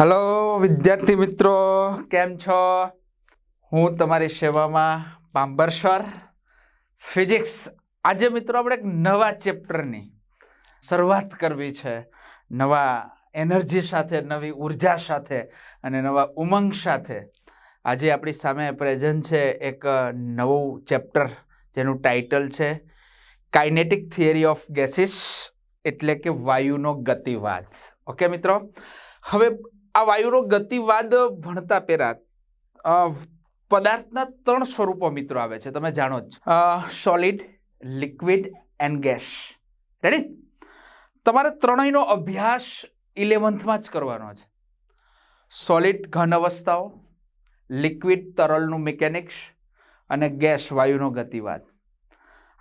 Hello વિદ્યાર્થી મિત્રો, કેમ છો? હું તમારી સેવામાં પાંબરશ્વર ફિઝિક્સ આજે મિત્રો આપણે એક નવા ચેપ્ટરની શરૂઆત કરવી છે. નવા એનર્જી સાથે, નવી ઊર્જા સાથે અને નવા ઉમંગ સાથે. આજે આપણી સામે પ્રેઝન્ટ છે એક નવું ચેપ્ટર જેનું ટાઇટલ છે કાઇનેટિક થિયરી ઓફ ગેસીસ એટલે કે વાયુનો ગતિવાદ. ઓકે મિત્રો? હવે આ વાયુનો ગતિવાદ ભણતા પહેલા પદાર્થના ત્રણ સ્વરૂપો મિત્રો આવે છે, તમે જાણો જ. Solid liquid and gas ready તમારે ત્રણેયનો અભ્યાસ ઇલેવન્થમાં જ કરવાનો છે. સોલિડ ઘન અવસ્થાઓ લિક્વિડ તરલનું મિકેનિક્સ અને ગેસ વાયુનો ગતિવાદ.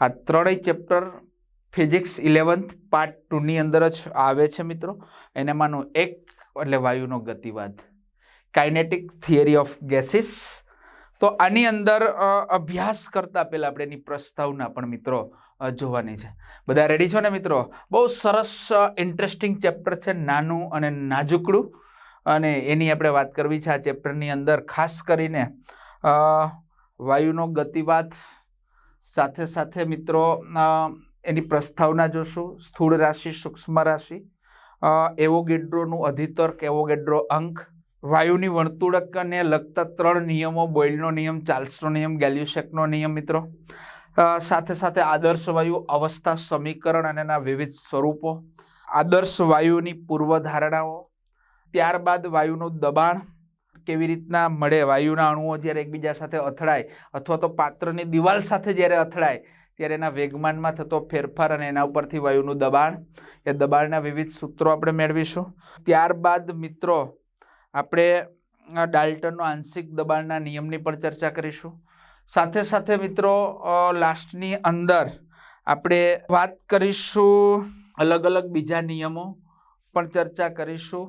આ ત્રણેય ચેપ્ટર ફિઝિક્સ ઇલેવન્થ પાર્ટ ટુની અંદર જ આવે છે મિત્રો. એનામાંનું એક એટલે વાયુનો ગતિવાદ. કાઇનેટિક થિયરી ઓફ ગેસીસ તો આની અંદર અભ્યાસ કરતા પહેલાં આપણે એની પ્રસ્તાવના પણ મિત્રો જોવાની છે. બધા રેડી છો ને મિત્રો? બહુ સરસ ઇન્ટરેસ્ટિંગ ચેપ્ટર છે, નાનું અને નાજુકડું. અને એની આપણે વાત કરવી છે આ ચેપ્ટરની અંદર, ખાસ કરીને વાયુનો ગતિવાદ. સાથે સાથે મિત્રો એની પ્રસ્તાવના જોશું. સ્થૂળ રાશિ, સૂક્ષ્મ રાશિ. એવોગેડ્રોનું અધિતર્ક, એવોગેડ્રો અંક, વાયુની વર્તુળકને લગતા ત્રણ નિયમો, બોઇલનો નિયમ, ચાર્લ્સનો નિયમ, ગેલ્યુસેકનો નિયમ, મિત્રો. સાથે સાથે આદર્શ વાયુ અવસ્થા સમીકરણ અને એના વિવિધ સ્વરૂપો. આદર્શ વાયુની પૂર્વધારણાઓ. ત્યારબાદ વાયુનું દબાણ. કેવી રીતના મળે? વાયુના અણુઓ જ્યારે એકબીજા સાથે અથડાય અથવા તો પાત્રની દિવાલ સાથે જ્યારે અથડાય ત્યારે એના વેગમાનમાં થતો ફેરફાર અને એના ઉપરથી વાયુનું દબાણ, એ દબાણના વિવિધ સૂત્રો આપણે મેળવીશું. ત્યારબાદ મિત્રો, આપણે ડાલ્ટનનો આંશિક દબાણના નિયમની પણ ચર્ચા કરીશું. સાથે સાથે મિત્રો લાસ્ટની અંદર આપણે વાત કરીશું અલગ અલગ બીજા નિયમો પણ ચર્ચા કરીશું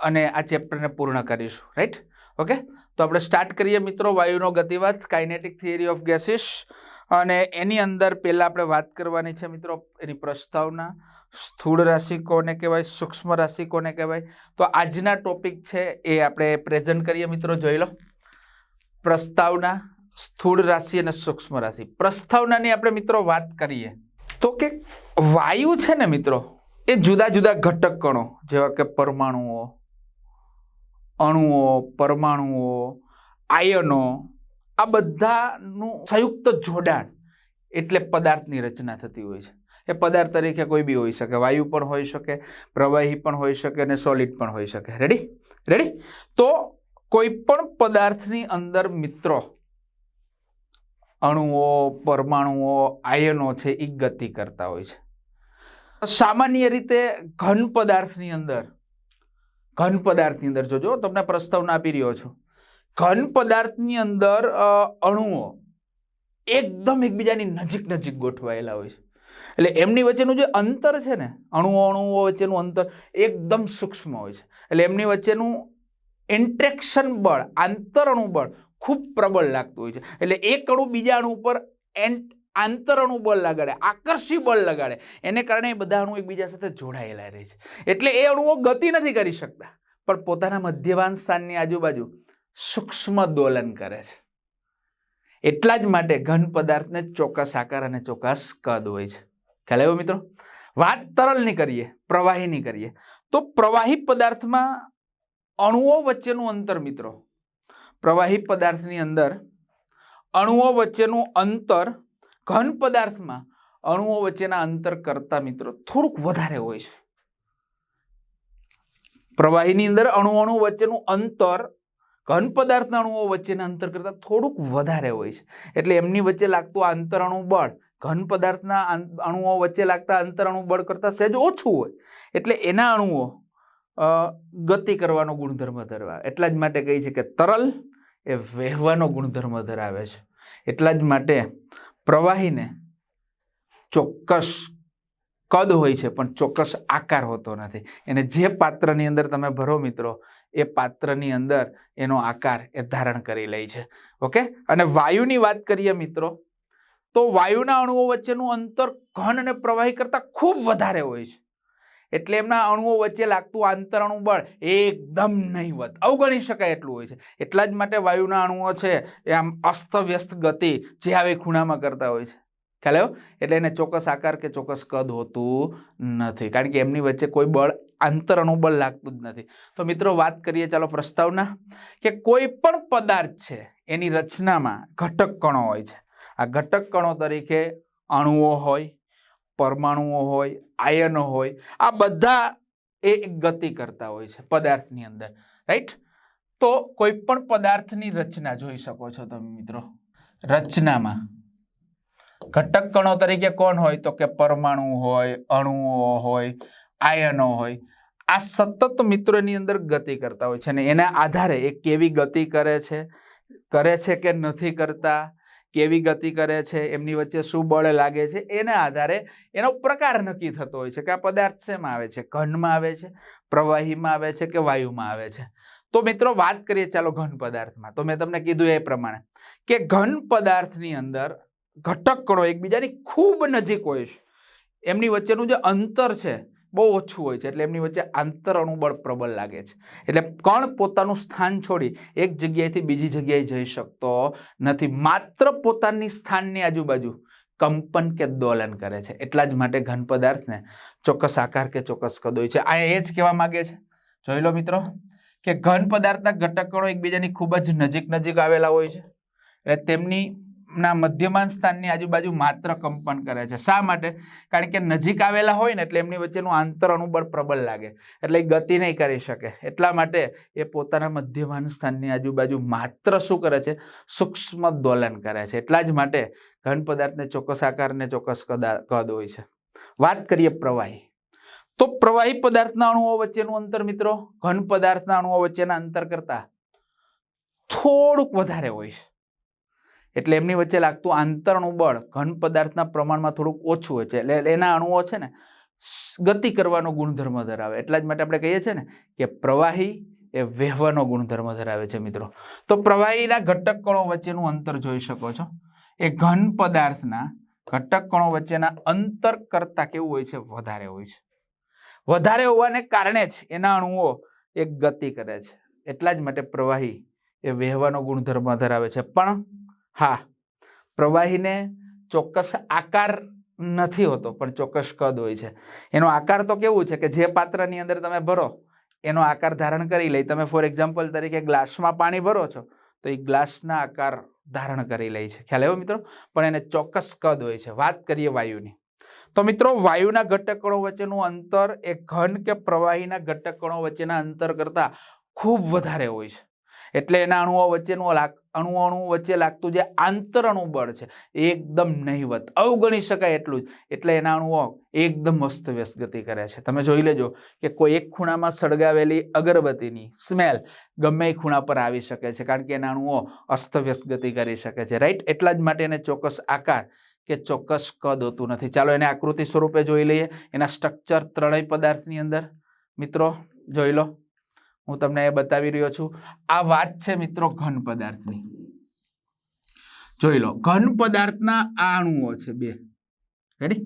અને આ ચેપ્ટરને પૂર્ણ કરીશું, રાઈટ? ઓકે? તો આપણે સ્ટાર્ટ કરીએ મિત્રો વાયુનો ગતિવાદ, કાઇનેટિક થિયરી ઓફ ગેસીસ. અને એની અંદર પહેલાં આપણે વાત કરવાની છે મિત્રો એની પ્રસ્તાવના. સ્થૂળ રાશિ કોને કહેવાય? સૂક્ષ્મ રાશિ કોને કહેવાય? તો આજના ટોપિક છે એ આપણે પ્રેઝન્ટ કરીએ મિત્રો, જોઈ લો. પ્રસ્તાવના, સ્થૂળ રાશિ અને સૂક્ષ્મ રાશિ. પ્રસ્તાવનાની આપણે મિત્રો વાત કરીએ. તો કે વાયુ છે ને મિત્રો, એ જુદા જુદા ઘટક કણો જેવા કે પરમાણુઓ, અણુઓ, પરમાણુઓ, આયનો આ બધાનું સંયુક્ત જોડાણ એટલે પદાર્થની રચના થતી હોય છે. એ પદાર્થ તરીકે કોઈ બી હોઈ શકે, વાયુ પણ હોઈ શકે, પ્રવાહી પણ હોઈ શકે અને સોલિડ પણ હોઈ શકે. રેડી રેડી તો કોઈ પણ પદાર્થની અંદર મિત્રો, અણુઓ, પરમાણુઓ, આયનો છે એ ગતિ કરતા હોય છે. સામાન્ય રીતે ઘન પદાર્થની અંદર, ઘન પદાર્થની અંદર જોજો તમને પ્રસ્તાવના આપી રહ્યો છું. ઘન પદાર્થની અંદર અણુઓ એકદમ એકબીજાની નજીક નજીક ગોઠવાયેલા હોય છે. એટલે એમની વચ્ચેનું જે અંતર છે ને, અણુઓ અણુઓ વચ્ચેનું અંતર એકદમ સૂક્ષ્મ હોય છે. એટલે એમની વચ્ચેનું ઇન્ટ્રેક્શન બળ આંતરણુ બળ ખૂબ પ્રબળ લાગતું હોય છે. એટલે એક અણુ બીજા અણુ ઉપર એન આંતરઅણુ બળ લગાડે, આકર્ષી બળ લગાડે, એને કારણે એ બધા અણુ એકબીજા સાથે જોડાયેલા રહે છે. એટલે એ અણુઓ ગતિ નથી કરી શકતા. પણ પોતાના મધ્યવાન સ્થાનની આજુબાજુ સૂક્ષ્મ દોલન કરે છે. એટલા જ માટે ઘન પદાર્થને ચોક્કસ આકાર અને ચોક્કસ કદ હોય છે. ખ્યાલ આવ્યો મિત્રો? વાત તરલની કરીએ, પ્રવાહીની કરીએ. તો પ્રવાહી પદાર્થમાં અણુઓ વચ્ચેનું અંતર મિત્રો, પ્રવાહી પદાર્થની અંદર અણુઓ વચ્ચેનું અંતર, ઘન પદાર્થમાં અણુઓ વચ્ચેના અંતર કરતા મિત્રો થોડુંક વધારે હોય છે. પ્રવાહીની અંદર અણુ અણુ વચ્ચેનું અંતર ઘન પદાર્થના અણુઓ વચ્ચેના અંતર કરતાં થોડુંક વધારે હોય છે. એટલે એમની વચ્ચે લાગતું આંતરણુ બળ, ઘન પદાર્થના અણુઓ વચ્ચે લાગતા અંતરણુ બળ કરતાં સહેજ ઓછું હોય. એટલે એના અણુઓ ગતિ કરવાનો ગુણધર્મ ધરાવે. એટલા જ માટે કહે છે કે તરલ એ વહેવાનો ગુણધર્મ ધરાવે છે. એટલા જ માટે પ્રવાહીને ચોક્કસ કદ હોય છે, પણ ચોક્કસ આકાર હોતો નથી. એને જે પાત્રની અંદર તમે ભરો મિત્રો એ પાત્રની અંદર એનો આકાર એ ધારણ કરી લે છે. ઓકે? અને વાયુની વાત કરીએ મિત્રો, તો વાયુના અણુઓ વચ્ચેનું અંતર ઘન અને પ્રવાહી કરતાં ખૂબ વધારે હોય છે. એટલે એમના અણુઓ વચ્ચે લાગતું આંતરણુ બળ એકદમ નહીવત. અવગણી શકાય એટલું હોય છે. એટલા જ માટે વાયુના અણુઓ છે એ આમ અસ્તવ્યસ્ત ગતિ જે આવે ખૂણામાં કરતા હોય છે. ખ્યાલ આવ્યો? એટલે એને ચોક્કસ આકાર કે ચોક્કસ કદ હોતું નથી. કારણ કે એમની વચ્ચે કોઈ બળ આંતરઅણુ બળ લાગતું જ નથી. તો મિત્રો વાત કરીએ ચાલો પ્રસ્તાવના, કે કોઈ પણ પદાર્થ છે, એની રચનામાં ઘટક કણો હોય છે. આ ઘટક કણો તરીકે અણુઓ હોય, પરમાણુઓ હોય, આયનો હોય, આ બધા એ ગતિ કરતા હોય છે પદાર્થની અંદર રાઈટ તો કોઈ પણ પદાર્થની રચના જોઈ શકો છો તમે મિત્રો. રચનામાં ઘટક કણો તરીકે કોણ હોય? તો કે પરમાણુ હોય, અણુઓ હોય, આયનો હોય. આ સતત મિત્રોની અંદર ગતિ કરતા હોય છે અને એના આધારે એ કેવી ગતિ કરે છે કરે છે કે નથી કરતા, કેવી ગતિ કરે છે, એમની વચ્ચે શું બળ લાગે છે, એના આધારે એનો પ્રકાર નક્કી થતો હોય છે કે આ પદાર્થ શેમાં આવે છે? ઘનમાં આવે છે, પ્રવાહીમાં આવે છે કે વાયુમાં આવે છે? તો મિત્રો વાત કરીએ ચાલો ઘન પદાર્થમાં. તો મેં તમને કીધું એ પ્રમાણે કે ઘન પદાર્થની અંદર ઘટક કણો એકબીજાની ખૂબ નજીક હોય છે. એમની વચ્ચેનું જે અંતર છે બહુ ઓછું હોય છે એટલે એમની વચ્ચે આંતર અણુબળ પ્રબળ લાગે છે. એટલે કણ પોતાનું સ્થાન છોડી એક જગ્યાએથી બીજી જગ્યાએ જઈ શકતો નથી. માત્ર પોતાની સ્થાનની આજુબાજુ કંપન કે દોલન કરે છે. એટલા જ માટે ઘન પદાર્થને ચોક્કસ આકાર કે ચોક્કસ કદ હોય છે. આ એ જ કહેવા માગે છે. જોઈ લો મિત્રો, કે ઘન પદાર્થના ઘટકણો એકબીજાની ખૂબ જ નજીક નજીક આવેલા હોય છે. એટલે તેમની ના, મધ્યમાન સ્થાનની આજુબાજુ માત્ર કંપન કરે છે. શા માટે? કારણ કે નજીક આવેલા હોય ને એટલે એમની વચ્ચેનું આંતર અણુબળ પ્રબળ લાગે. એટલે એ ગતિ નહીં કરી શકે. એટલા માટે એ પોતાના મધ્યમાન સ્થાનની આજુબાજુ માત્ર શું કરે છે? સૂક્ષ્મ દોલન કરે છે. એટલા જ માટે ઘન પદાર્થને ચોક્કસ આકારને ચોક્કસ કદા, કદ હોય છે. વાત કરીએ પ્રવાહી. તો પ્રવાહી પદાર્થના અણુઓ વચ્ચેનું અંતર મિત્રો? ઘન પદાર્થના અણુઓ વચ્ચેના અંતર કરતાં થોડુંક વધારે હોય છે. એટલે એમની વચ્ચે લાગતું આંતરણું બળ ઘન પદાર્થના પ્રમાણમાં થોડુંક ઓછું હોય છે. એટલે એના અણુઓ છે ને ગતિ કરવાનો ગુણધર્મ ધરાવે. એટલા જ માટે આપણે કહીએ છીએ ને કે પ્રવાહી એ વહેવાનો ગુણધર્મ ધરાવે છે મિત્રો. તો પ્રવાહીના ઘટક કણો વચ્ચેનું અંતર જોઈ શકો છો. એ ઘન પદાર્થના ઘટક કણો વચ્ચેના અંતર કરતાં કેવું હોય છે? વધારે હોય છે. વધારે હોવાને કારણે જ એના અણુઓ એક ગતિ કરે છે. એટલા જ માટે પ્રવાહી એ વહેવાનો ગુણધર્મ ધરાવે છે. પણ હા, પ્રવાહીને ચોક્કસ આકાર નથી હોતો, પણ ચોક્કસ કદ હોય છે. એનો આકાર તો કેવું છે કે જે પાત્રની અંદર તમે ભરો, એનો આકાર ધારણ કરી લે તમે ફોર એક્ઝામ્પલ તરીકે ગ્લાસમાં પાણી ભરો છો, તો એ ગ્લાસના આકાર ધારણ કરી લે છે. ખ્યાલ આવ્યો મિત્રો? પણ એને ચોક્કસ કદ હોય છે. વાત કરીએ વાયુની. તો મિત્રો, વાયુના ઘટકણો વચ્ચેનું અંતર એ ઘન કે પ્રવાહીના ઘટકણો વચ્ચેના અંતર કરતાં ખૂબ વધારે હોય છે. એટલે એના અણુઓ વચ્ચેનું અણુ અણુ વચ્ચે લાગતું જે આંતર બળ છે એકદમ નહીવત. અવગણી શકાય એટલું જ. એટલે એના અણુઓ એકદમ અસ્તવ્યસ્ત ગતિ કરે છે. તમે જોઈ લેજો કે કોઈ એક ખૂણામાં સળગાવેલી અગરબત્તીની સ્મેલ ગમે એ ખૂણા પર આવી શકે છે, કારણ કે એના અણુઓ અસ્તવ્યસ્ત ગતિ કરી શકે છે, રાઈટ? એટલા જ માટે એને ચોક્કસ આકાર કે ચોક્કસ કદ હોતું નથી. ચાલો એને આકૃતિ સ્વરૂપે જોઈ લઈએ. એના સ્ટ્રક્ચર ત્રણેય પદાર્થની અંદર. મિત્રો, જોઈ લો. હું તમને એ બતાવી રહ્યો છું. આ વાત છે મિત્રો ઘન પદાર્થની. જોઈ લો, ઘન પદાર્થના આ અણુઓ છે બે. રેડી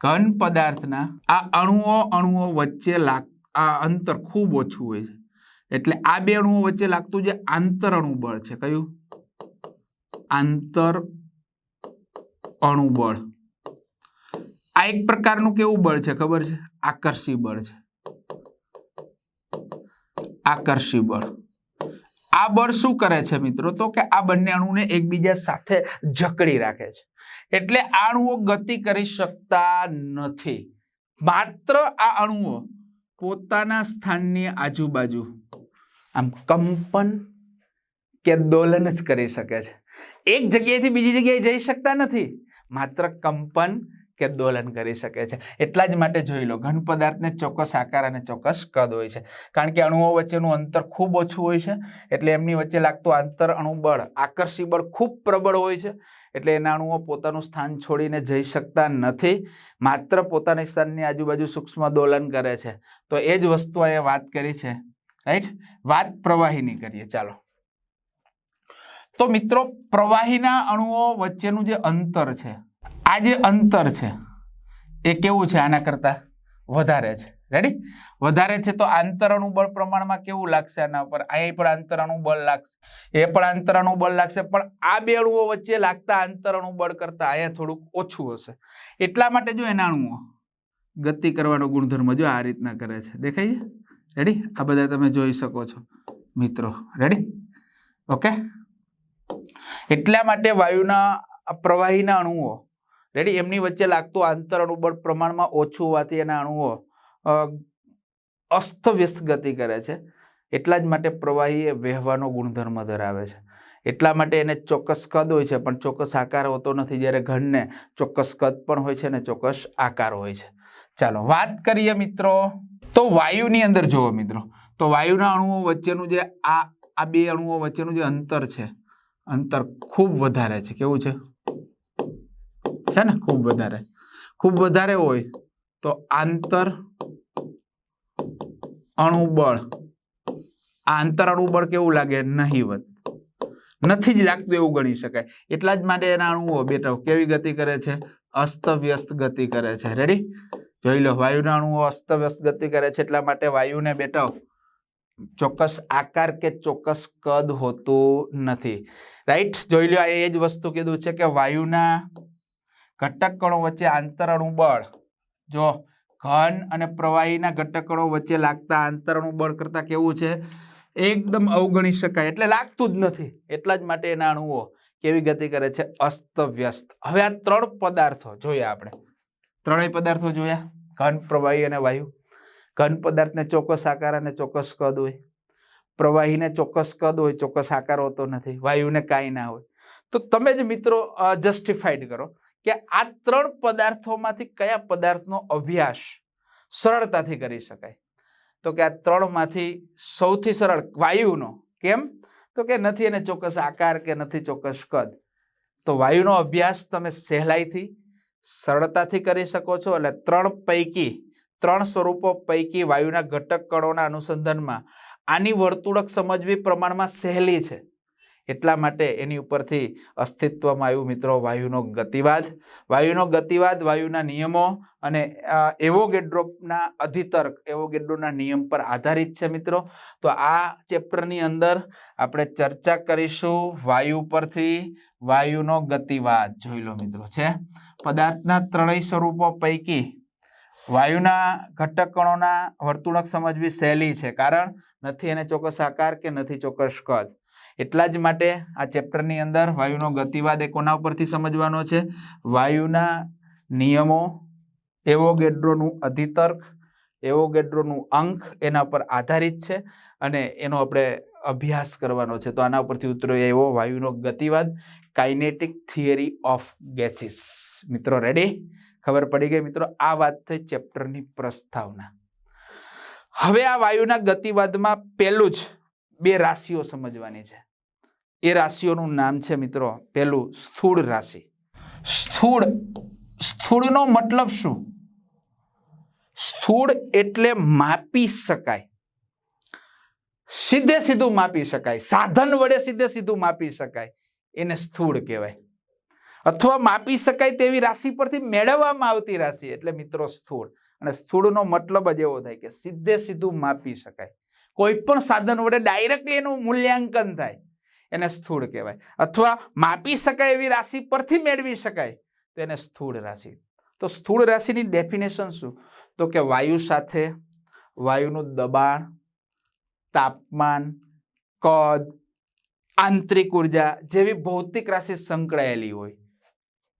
ઘન પદાર્થના આ અણુઓ અણુઓ વચ્ચે લાગ, આ અંતર ખૂબ ઓછું હોય છે. એટલે આ બે અણુઓ વચ્ચે લાગતું જે આંતર અણુબળ છે, કયું? આંતર અણુબળ આ એક પ્રકારનું કેવું બળ છે, ખબર છે? આકર્ષી બળ છે. આકર્ષી બળ. આ બળ શું કરે છે મિત્રો? તો કે આ બંને અણુને એકબીજા સાથે જકડી રાખે છે. એટલે આ અણુઓ ગતિ કરી શકતા નથી. માત્ર આ અણુઓ પોતાના સ્થાનની આજુબાજુ, આમ કંપન કે દોલન જ કરી શકે છે. એક જગ્યાએથી બીજી જગ્યાએ જઈ શકતા નથી. માત્ર કંપન કે દોલન કરી શકે છે. એટલા જ માટે જોઈ લો, ઘન પદાર્થને ચોક્કસ આકાર અને ચોક્કસ કદ હોય છે. કારણ કે અણુઓ વચ્ચેનું અંતર ખૂબ ઓછું હોય છે, એટલે એમની વચ્ચે લાગતું આંતર અણુબળ આકર્ષી બળ ખૂબ પ્રબળ હોય છે, એટલે એના અણુઓ પોતાનું સ્થાન છોડીને જઈ શકતા નથી, માત્ર પોતાની સ્થાનની આજુબાજુ સૂક્ષ્મ દોલન કરે છે. તો એ જ વસ્તુ અહીંયા વાત કરી છે રાઈટ વાત પ્રવાહીની કરીએ, ચાલો. તો મિત્રો, પ્રવાહીના અણુઓ વચ્ચેનું જે અંતર છે આ જે અંતર છે, એ કેવું છે આના કરતાં વધારે છે. રેડી વધારે છે તો આંતરણું બળ પ્રમાણમાં કેવું લાગશે આના ઉપર? અહીં પણ આંતરણું બળ લાગશે. એ પણ આંતરણું બળ લાગશે, પણ આ બે અણુઓ વચ્ચે લાગતા આંતરણું બળ કરતા અહીંયા થોડુંક ઓછું હશે. એટલા માટે જો એના અણુઓ ગતિ કરવાનો ગુણધર્મ જો આ રીતના કરે છે. દેખાય રેડી આ બધા તમે જોઈ શકો છો, મિત્રો. રેડી ઓકે એટલા માટે વાયુના પ્રવાહીના અણુઓ રેડી એમની વચ્ચે લાગતું આંતર અણુબળ પ્રમાણમાં ઓછું હોવાથી એના અણુઓ અસ્તવ્યસ્ત ગતિ કરે છે. એટલા જ માટે પ્રવાહી એ વહેવાનો ગુણધર્મ ધરાવે છે. એટલા માટે એને ચોક્કસ કદ હોય છે, પણ ચોક્કસ આકાર હોતો નથી. જ્યારે ઘનને ચોક્કસ કદ પણ હોય છે અને ચોક્કસ આકાર હોય છે. ચાલો, વાત કરીએ મિત્રો. તો વાયુની અંદર જુઓ મિત્રો. તો વાયુના અણુઓ વચ્ચેનું જે આ આ બે અણુઓ વચ્ચેનું જે અંતર છે, અંતર ખૂબ વધારે છે. કેવું છે? છે ને ખૂબ વધારે? ખૂબ વધારે હોય તો આંતર અણુબળ. આંતર અણુબળ કેવું લાગે? નહીવત નથી જ લાગતું એવું ગણી શકાય. એટલા જ માટે એના અણુઓ બેટા કેવી ગતિ કરે છે? અસ્તવ્યસ્ત ગતિ કરે છે. રેડી જોઈ લો, વાયુના અણુઓ અસ્તવ્યસ્ત ગતિ કરે છે એટલા માટે વાયુને બેટા ચોક્કસ આકાર કે ચોક્કસ કદ હોતું નથી. રાઈટ જોઈ લો એ જ વસ્તુ કીધું છે કે વાયુના ઘટક કણો વચ્ચે આંતરણું બળ જો ઘન અને પ્રવાહીના ઘટક કણો વચ્ચે લાગતા આંતરણું બળ કરતા કેવું છે? એકદમ અવગણી શકાય. એટલે લાગતું જ નથી. એટલા જ માટે એના અણુઓ કેવી ગતિ કરે છે? અસ્તવ્યસ્ત. હવે આ ત્રણ પદાર્થો જોયા આપણે. ત્રણેય પદાર્થો જોયા? ઘન, પ્રવાહી અને વાયુ. ઘન પદાર્થને ચોક્કસ આકાર અને ચોક્કસ કદ હોય. પ્રવાહીને ચોક્કસ કદ હોય, ચોક્કસ આકાર હોતો નથી. વાયુને કાંઈ ના હોય. તો તમે જ મિત્રો જસ્ટિફાઈડ કરો. કે આ ત્રણ પદાર્થોમાંથી કયા પદાર્થનો અભ્યાસ સરળતાથી કરી શકાય? તો કે આ ત્રણમાંથી સૌથી સરળ વાયુનો કેમ? તો કે નથી એને ચોક્કસ આકાર કે નથી ચોક્કસ કદ. તો વાયુનો અભ્યાસ તમે સહેલાઈથી, સરળતાથી કરી શકો છો એટલે ત્રણ પૈકી, ત્રણ સ્વરૂપો પૈકી વાયુના ઘટક કણોના અનુસંધાનમાં આની વર્તુળક સમજવી પ્રમાણમાં સહેલી છે. એટલા માટે એની ઉપરથી અસ્તિત્વમાં આવ્યું મિત્રો વાયુનો ગતિવાદ. વાયુનો ગતિવાદ, વાયુના નિયમો અને એવોગેડ્રોના અધિતર્ક એવોગેડ્રોના નિયમ પર આધારિત છે મિત્રો. તો આ ચેપ્ટરની અંદર આપણે ચર્ચા કરીશું વાયુ પરથી વાયુનો ગતિવાદ. જોઈ લો મિત્રો છે. પદાર્થના ત્રણેય સ્વરૂપો પૈકી વાયુના ઘટક કણોના વર્તુળક સમજવી સહેલી છે. કારણ નથી એને ચોક્કસ આકાર કે નથી ચોક્કસ કદ. એટલા જ માટે આ ચેપ્ટરની અંદર વાયુનો ગતિવાદ એ કોના ઉપરથી સમજવાનો છે? વાયુના નિયમો એવોગેડ્રોનું અધિતર્ક એવોગેડ્રોનું અંક એના પર આધારિત છે અને એનો આપણે અભ્યાસ કરવાનો છે. તો આના ઉપરથી ઉતરો એવો વાયુનો ગતિવાદ કાઇનેટિક થિયરી ઓફ ગેસીસ મિત્રો રેડી ખબર પડી ગઈ? મિત્રો, આ વાત થઈ ચેપ્ટરની પ્રસ્તાવના. હવે આ વાયુના ગતિવાદમાં પહેલું જ બે રાશિઓ સમજવાની છે. એ રાશિઓનું નામ છે મિત્રો પહેલું સ્થૂળ રાશિ. સ્થૂળ, સ્થૂળનો મતલબ શું? સ્થૂળ એટલે માપી શકાય. સીધે સીધું માપી શકાય. સાધન વડે સીધે સીધું માપી શકાય. એને સ્થૂળ કહેવાય. અથવા માપી શકાય તેવી રાશિ પરથી મેળવવામાં આવતી રાશિ એટલે મિત્રો સ્થૂળ. અને સ્થૂળનો મતલબ જ એવો થાય કે સીધે સીધું માપી શકાય. કોઈ પણ સાધન વડે ડાયરેક્ટલી એનું મૂલ્યાંકન થાય. એને સ્થૂળ કહેવાય. અથવા માપી શકાય એવી રાશિ પરથી મેળવી શકાય તો એને સ્થૂળ રાશિ. તો સ્થૂળ રાશિની ડેફિનેશન શું? તો કે વાયુ સાથે વાયુનું દબાણ, તાપમાન, કદ, આંતરિક ઊર્જા જેવી ભૌતિક રાશિ સંકળાયેલી હોય.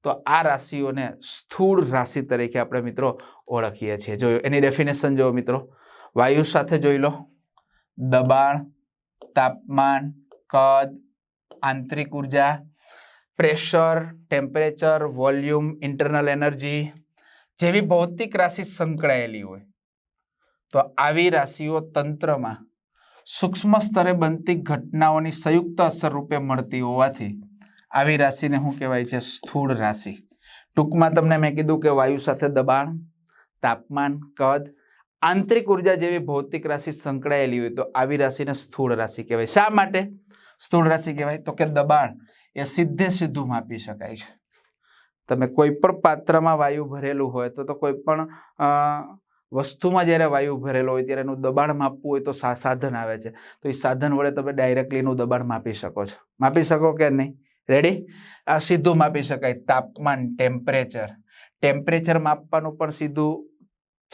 તો આ રાશિઓને સ્થૂળ રાશિ તરીકે આપણે મિત્રો ઓળખીએ છીએ. જોયો? એની ડેફિનેશન જો મિત્રો. વાયુ સાથે જોઈ લો. દબાણ, તાપમાન કદ, આંતરિક ઊર્જા, pressure, temperature, volume, internal energy જેવી ભૌતિક રાશિ સંકળાયેલી હોય. તો આવી રાશિઓ તંત્રમાં સૂક્ષ્મ સ્તરે બનતી ઘટનાઓની સંયુક્ત અસર રૂપે મળતી હોવાથી આવી રાશિને શું કહેવાય છે? સ્થૂળ રાશિ. ટૂંકમાં તમને મેં કીધું કે વાયુ સાથે દબાણ, તાપમાન, કદ, આંતરિક ઊર્જા જેવી ભૌતિક રાશિ સંકળાયેલી હોય તો આવી રાશિને સ્થૂળ રાશિ કહેવાય. શા માટે? સ્થૂળ રાશિ કહેવાય તો કે દબાણ એ સીધે સીધું માપી શકાય છે. તમે કોઈ પણ પાત્રમાં વાયુ ભરેલું હોય તો તો કોઈ પણ વસ્તુમાં જ્યારે વાયુ ભરેલો હોય ત્યારે એનું દબાણ માપવું હોય તો સાધન આવે છે. તો એ સાધન વડે તમે ડાયરેક્ટલી એનું દબાણ માપી શકો છો. માપી શકો કે નહીં? રેડી આ સીધું માપી શકાય. તાપમાન ટેમ્પરેચર ટેમ્પરેચર માપવાનું પણ સીધું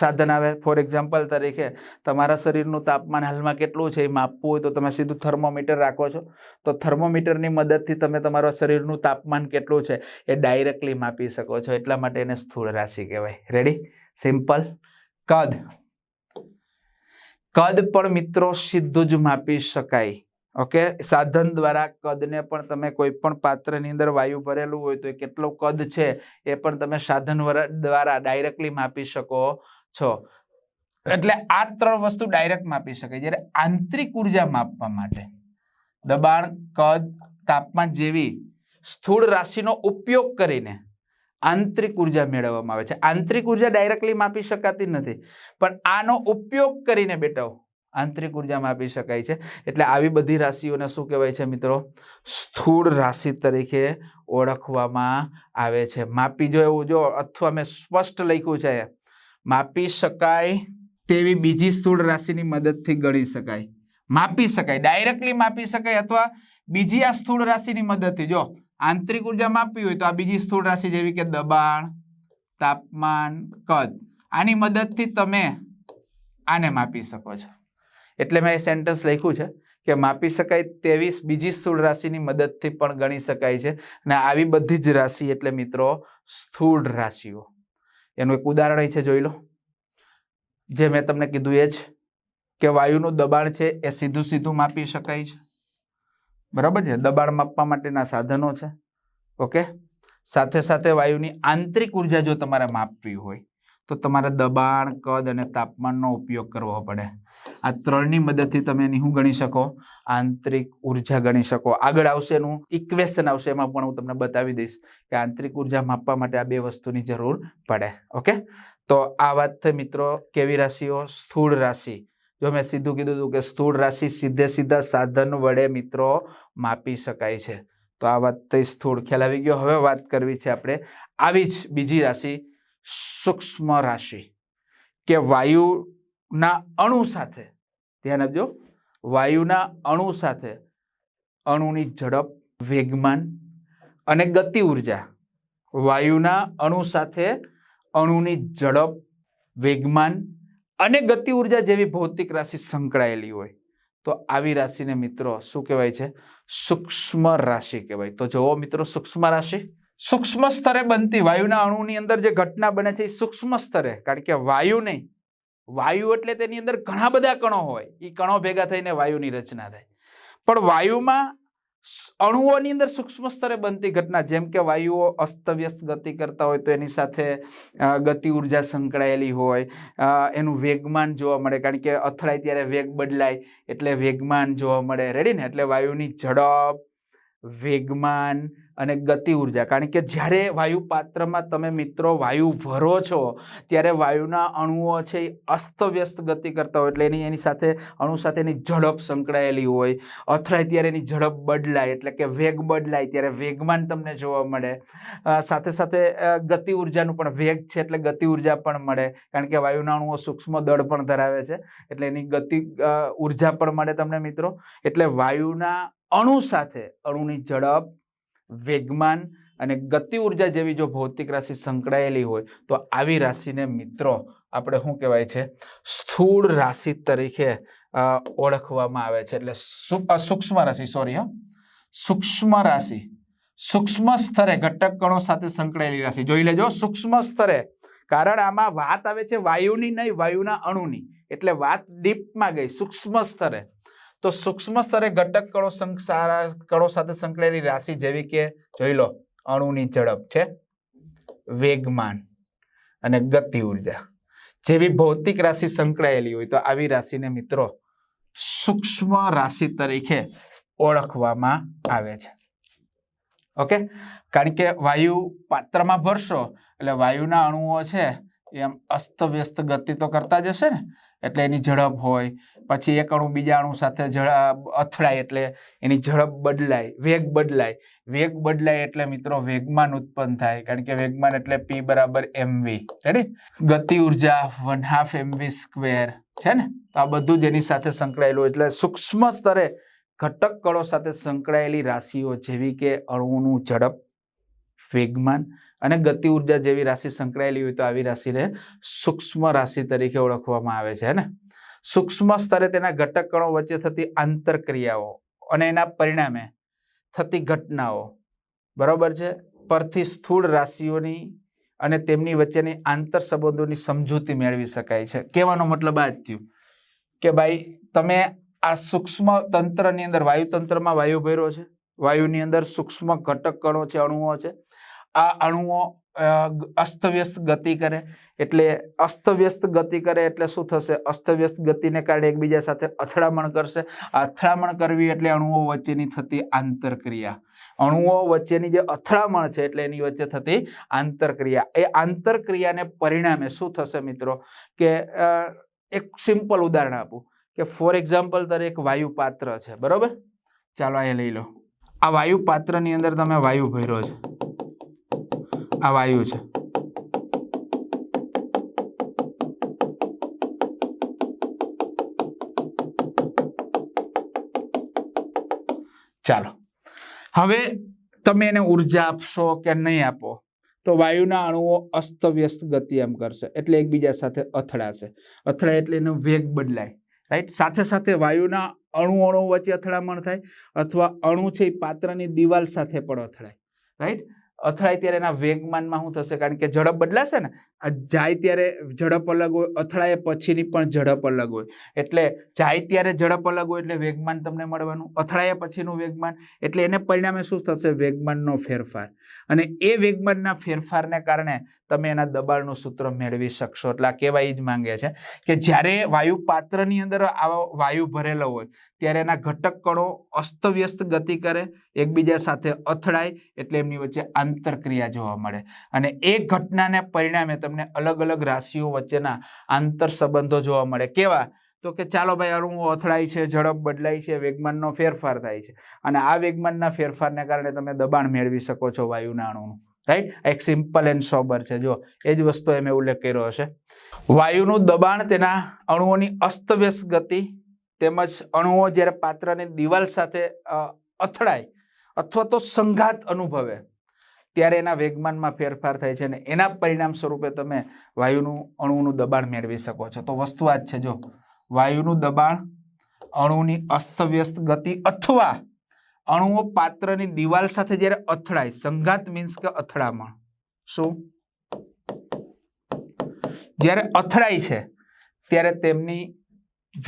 સાધન આવે. ફોર એક્ઝામ્પલ તરીકે, તમારા શરીરનું તાપમાન હાલમાં કેટલું છે એ માપવું હોય તો તમે સીધું થર્મોમીટર રાખો છો. તો થર્મોમીટરની મદદથી તમે તમારા શરીરનું તાપમાન કેટલું છે એ ડાયરેક્ટલી માપી શકો છો. એટલા માટે એને સ્થૂળ રાશિ કહેવાય. રેડી સિમ્પલ કદ? કદ પણ મિત્રો સીધું જ માપી શકાય. ઓકે સાધન દ્વારા કદને પણ તમે કોઈ પણ પાત્રની અંદર વાયુ ભરેલું હોય તો એ કેટલું કદ છે એ પણ તમે સાધન વરા- દ્વારા ડાયરેક્ટલી માપી શકો. છો. એટલે આ ત્રણ વસ્તુ ડાયરેક્ટ માપી શકાય. જ્યારે આંતરિક ઊર્જા માપવા માટે દબાણ, કદ, તાપમાન જેવી સ્થૂળ રાશિનો ઉપયોગ કરીને આંતરિક ઊર્જા મેળવવામાં આવે છે. આંતરિક ઊર્જા ડાયરેક્ટલી માપી શકાતી નથી. પણ આનો ઉપયોગ કરીને બેટાઓ આંતરિક ઊર્જા માપી શકાય છે. એટલે આવી બધી રાશિઓને શું કહેવાય છે મિત્રો? સ્થૂળ રાશિ તરીકે ઓળખવામાં આવે છે. માપી જો એવું જો અથવા મેં સ્પષ્ટ લખ્યું છે માપી શકાય તેવી બીજી સ્થૂળ રાશિની મદદથી ગણી શકાય. માપી શકાય ડાયરેક્ટલી માપી શકાય અથવા બીજી આ સ્થૂળ રાશિની મદદથી. જો આંતરિક ઊર્જા માપવી હોય તો આ બીજી સ્થૂળ રાશિ જેવી કે દબાણ, તાપમાન, કદ, આની મદદથી તમે આને માપી શકો છો. એટલે મેં એ સેન્ટેન્સ લખ્યું છે કે માપી શકાય તેવી બીજી સ્થૂળ રાશિની મદદથી પણ ગણી શકાય છે. અને આવી બધી જ રાશિ એટલે મિત્રો સ્થૂળ રાશિઓ. એનું એક ઉદાહરણ છે, જોઈ લો. જે મેં તમને કીધું એ જ કે વાયુનું દબાણ છે એ સીધું સીધું માપી શકાય છે. બરાબર છે? દબાણ માપવા માટેના સાધનો છે. ઓકે? સાથે સાથે વાયુની આંતરિક ઊર્જા જો તમારે માપવી હોય તો તમારે દબાણ, કદ અને તાપમાનનો ઉપયોગ કરવો પડે. આ ત્રણની મદદથી તમે એની શું ગણી શકો? આંતરિક ઊર્જા ગણી શકો. આગળ આવશે એનું ઇક્વેશન આવશે, એમાં પણ હું તમને બતાવી દઈશ કે આંતરિક ઊર્જા માપવા માટે આ બે વસ્તુની જરૂર પડે. ઓકે? તો આ વાત થઈ મિત્રો કેવી રાશિઓ? સ્થૂળ રાશિ. જો મેં સીધું કીધું હતું કે સ્થૂળ રાશિ સીધે સીધા સાધન વડે મિત્રો માપી શકાય છે. તો આ વાત થઈ સ્થૂળ. ખ્યાલ આવી ગયો? હવે વાત કરવી છે આપણે આવી જ બીજી રાશિ સૂક્ષ્મ રાશિ કે વાયુના અણુ સાથે. ધ્યાન આપજો. વાયુના અણુ સાથે અણુની ઝડપ, વેગમાન અને ગતિ ઊર્જા. વાયુના અણુ સાથે અણુની ઝડપ, વેગમાન અને ગતિ ઊર્જા જેવી ભૌતિક રાશિ સંકળાયેલી હોય. તો આવી રાશિને મિત્રો શું કહેવાય છે? સૂક્ષ્મ રાશિ કહેવાય. તો જુઓ મિત્રો, સૂક્ષ્મ રાશિ સૂક્ષ્મ સ્તરે બનતી વાયુના અણુની અંદર જે ઘટના બને છે એ સૂક્ષ્મ સ્તરે, કારણ કે વાયુ નહીં. વાયુ એટલે તેની અંદર ઘણા બધા કણો હોય. એ કણો ભેગા થઈને વાયુની રચના થાય. પણ વાયુમાં અણુઓની અંદર સૂક્ષ્મ સ્તરે બનતી ઘટના, જેમ કે વાયુઓ અસ્તવ્યસ્ત ગતિ કરતા હોય તો એની સાથે ગતિ ઊર્જા સંકળાયેલી હોય એનું વેગમાન જોવા મળે, કારણ કે અથડાય ત્યારે વેગ બદલાય, એટલે વેગમાન જોવા મળે. રેડી ને? એટલે વાયુની ઝડપ, વેગમાન અને ગતિ ઊર્જા. કારણ કે જ્યારે વાયુ પાત્રમાં તમે મિત્રો વાયુ ભરો છો, ત્યારે વાયુના અણુઓ છે એ અસ્તવ્યસ્ત ગતિ કરતા હોય એટલે એની એની સાથે, અણુ સાથે એની ઝડપ સંકળાયેલી હોય. અથડાય ત્યારે એની ઝડપ બદલાય, એટલે કે વેગ બદલાય ત્યારે વેગમાન તમને જોવા મળે. સાથે સાથે ગતિ ઉર્જાનું પણ વેગ છે એટલે ગતિ ઊર્જા પણ મળે. કારણ કે વાયુના અણુઓ સૂક્ષ્મ દળ પણ ધરાવે છે, એટલે એની ગતિ ઊર્જા પણ મળે તમને મિત્રો. એટલે વાયુના અણુ સાથે અણુની ઝડપ વેગમાન અને ગતિ ઊર્જા જેવી જો ભૌતિક રાશિ સંકળાયેલી હોય, તો આવી રાશિને મિત્રો આપણે શું કહેવાય છે? સ્થૂળ રાશિ તરીકે ઓળખવામાં આવે છે. એટલે સૂક્ષ્મ રાશિ સોરી હા. સૂક્ષ્મ રાશિ. સૂક્ષ્મ સ્તરે ઘટક કણો સાથે સંકળાયેલી રાશિ. જોઈ લેજો, સૂક્ષ્મ સ્તરે. કારણ આમાં વાત આવે છે વાયુની નહીં, વાયુના અણુની. એટલે વાત ડીપમાં ગઈ, સૂક્ષ્મ સ્તરે. તો સૂક્ષ્મ સ્તરે ઘટક કણો સંક- સારા કણો સાથે સંકળાયેલી રાશિ જેવી કે જોઈ લો, અણુની ઝડપ છે, વેગમાન અને ગતિ ઊર્જા. જેવી ભૌતિક રાશિ સંકળાયેલી હોય તો આવી રાશિને મિત્રો સૂક્ષ્મ રાશિ તરીકે ઓળખવામાં આવે છે. ઓકે? કારણ કે વાયુ પાત્રમાં ભરશો, એટલે વાયુના અણુઓ છે, એમ અસ્તવ્યસ્ત ગતિ તો કરતા જ હશે ને? એટલે એની ઝડપ હોય પછી એક અણુ બીજા અણુ સાથે અથડાય એટલે એની ઝડપ બદલાય, વેગ બદલાય. વેગ બદલાય એટલે મિત્રો વેગમાન ઉત્પન્ન થાય, કારણ કે વેગમાન એટલે પી બરાબર એમવી રેડી ગતિ ઊર્જા વન હાફ એમવી સ્ક્વેર છે ને? તો આ બધું જ એની સાથે સંકળાયેલું એટલે સૂક્ષ્મ સ્તરે ઘટક કણો સાથે સંકળાયેલી રાશિઓ જેવી કે અણુનું ઝડપ, વેગમાન અને ગતિ ઊર્જા જેવી રાશિ સંકળાયેલી હોય તો આવી રાશિને સૂક્ષ્મ રાશિ તરીકે ઓળખવામાં આવે છે ને? સૂક્ષ્મ સ્તરે તેના ઘટક કણો વચ્ચે થતી આંતરક્રિયાઓ અને એના પરિણામે થતી ઘટનાઓ. બરાબર છે? પરથી સ્થૂળ રાશિઓની અને તેમની વચ્ચેની આંતર સંબંધોની સમજૂતી મેળવી શકાય છે. કહેવાનો મતલબ આ જ થયું કે ભાઈ, તમે આ સૂક્ષ્મ તંત્રની અંદર વાયુ તંત્રમાં વાયુ ભર્યો છે. વાયુની અંદર સૂક્ષ્મ ઘટક કણો છે, અણુઓ છે. આ અણુઓ અસ્તવ્યસ્ત ગતિ કરે. એટલે અસ્તવ્યસ્ત ગતિ કરે એટલે શું થશે? અસ્તવ્યસ્ત ગતિને કારણે એકબીજા સાથે અથડામણ કરશે. અથડામણ કરવી એટલે અણુઓ વચ્ચેની થતી આંતરક્રિયા. અણુઓ વચ્ચેની જે અથડામણ છે એટલે એની વચ્ચે થતી આંતરક્રિયા. એ આંતરક્રિયાને પરિણામે શું થશે મિત્રો? કે એક સિમ્પલ ઉદાહરણ આપું. કે ફોર એક્ઝામ્પલ તરીકે એક વાયુ પાત્ર છે. બરોબર? ચાલો અહીંયા લઈ લો. આ વાયુ પાત્રની અંદર તમે વાયુ ભર્યો છે. આ વાયુ છે. ચાલો. હવે તમે એને ઊર્જા આપશો કે નહીં આપો, તો વાયુના અણુઓ અસ્તવ્યસ્ત ગતિ એમ કરશે. એટલે એકબીજા સાથે અથડાશે. અથડાય એટલે એનો વેગ બદલાય. રાઈટ સાથે સાથે વાયુના અણુ અણુ વચ્ચે અથડામણ થાય અથવા અણુ છે એ પાત્રની દિવાલ સાથે પણ અથડાય. રાઈટ અથડાય ત્યારે એના વેગમાનમાં શું થશે? કારણ કે ઝડપ બદલાશે ને જાય ત્યારે ઝડપ અલગ હોય, અથડાય પછીની પણ ઝડપ અલગ હોય. એટલે જાય ત્યારે ઝડપ અલગ હોય એટલે વેગમાન તમને મળવાનું, અથડાયા પછીનું વેગમાન, એટલે એને પરિણામે શું થશે? વેગમાનનો ફેરફાર. અને એ વેગમાનના ફેરફારને કારણે તમે એના દબાણનું સૂત્ર મેળવી શકશો. એટલે આ કહેવાય જ માંગે છે કે જ્યારે વાયુ પાત્રની અંદર આવો વાયુ ભરેલો હોય, ત્યારે એના ઘટક કણો અસ્તવ્યસ્ત ગતિ કરે, એકબીજા સાથે અથડાય, એટલે એમની વચ્ચે આંતરક્રિયા જોવા મળે. અને એ ઘટનાને પરિણામે તમને અલગ અલગ રાશિઓ વચ્ચેના આંતર સંબંધો જોવા મળે. કેવા? તો કે ચાલો ભાઈ અણુઓ અથડાય છે, ઝડપ બદલાય છે, વેગમાનનો ફેરફાર થાય છે. અને આ વેગમાનના ફેરફારને કારણે તમે દબાણ મેળવી શકો છો વાયુના અણુનું રાઈટ એક સિમ્પલ એન્ડ સોબર છે. જો એ જ વસ્તુ એમ ઉલ્લેખ કર્યો હશે. વાયુનું દબાણ તેના અણુઓની અસ્તવ્યસ્ત ગતિ તેમજ અણુઓ જ્યારે પાત્રની દિવાલ સાથે અથડાય અથવા તો સંઘાત અનુભવે. ત્યારે એના વેગમાનમાં ફેરફાર થાય છે અને એના પરિણામ સ્વરૂપે તમે વાયુનું અણુનું દબાણ મેળવી શકો છો. તો વસ્તુ આ જ છે, જો. વાયુનું દબાણ અણુની અસ્તવ્યસ્ત ગતિ અથવા અણુઓ પાત્રની દિવાલ સાથે જ્યારે અથડાય, સંઘાત મીન્સ કે અથડામણ. શું? જ્યારે અથડાય છે, ત્યારે તેમની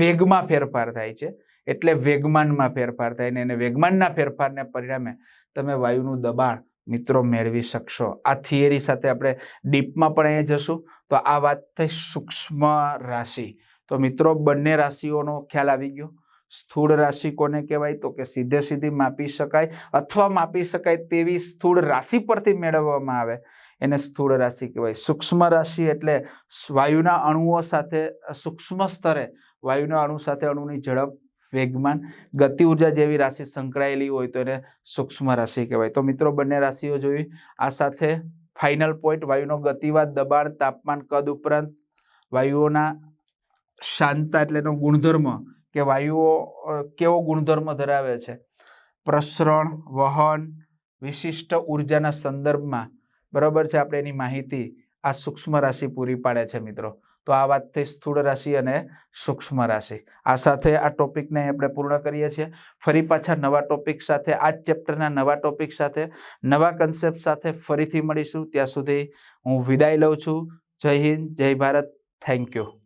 વેગમાં ફેરફાર થાય છે. એટલે વેગમાનમાં ફેરફાર થાય ને એને વેગમાનના ફેરફારને પરિણામે તમે વાયુનું દબાણ મિત્રો મેળવી શકશો. આ થિયરી સાથે આપણે ડીપમાં પણ અહીંયા જશું. તો આ વાત થઈ સૂક્ષ્મ રાશિ. તો મિત્રો, બંને રાશિઓનો ખ્યાલ આવી ગયો. સ્થૂળ રાશિ કોને કહેવાય? તો કે સીધે સીધી માપી શકાય અથવા માપી શકાય તેવી સ્થૂળ રાશિ પરથી મેળવવામાં આવે. એને સ્થૂળ રાશિ કહેવાય. સૂક્ષ્મ રાશિ એટલે વાયુના અણુઓ સાથે, સૂક્ષ્મ સ્તરે વાયુના અણુ સાથે અણુની ઝડપ વેગમાન ગતિ ઊર્જા જેવી રાશિ સંકળાયેલી હોય તો એને સૂક્ષ્મ રાશિ કહેવાય. તો મિત્રો, બંને રાશિઓ જોઈ, આ સાથે ફાઇનલ પોઈન્ટ વાયુનો ગતિવાદ, દબાણ, તાપમાન, કદ ઉપરાંત વાયુઓના શાંતા એટલે એનો ગુણધર્મ કે વાયુઓ કેવો ગુણધર્મ ધરાવે છે? પ્રસરણ, વહન, વિશિષ્ટ ઉર્જાના સંદર્ભમાં. બરાબર છે, આપણે એની માહિતી આ સૂક્ષ્મ રાશિ પૂરી પાડે છે મિત્રો. તો આ વાત થઈ સ્થૂળ રાશિ અને સૂક્ષ્મ રાશિ. આ સાથે આ ટોપિકને આપણે પૂર્ણ કરીએ છીએ. ફરી પાછા નવા ટોપિક સાથે, આ જ ચેપ્ટરના નવા ટોપિક સાથે, નવા કન્સેપ્ટ સાથે ફરીથી મળીશું. ત્યાં સુધી હું વિદાય લઉં છું. જય હિન્દ, જય ભારત. Thank you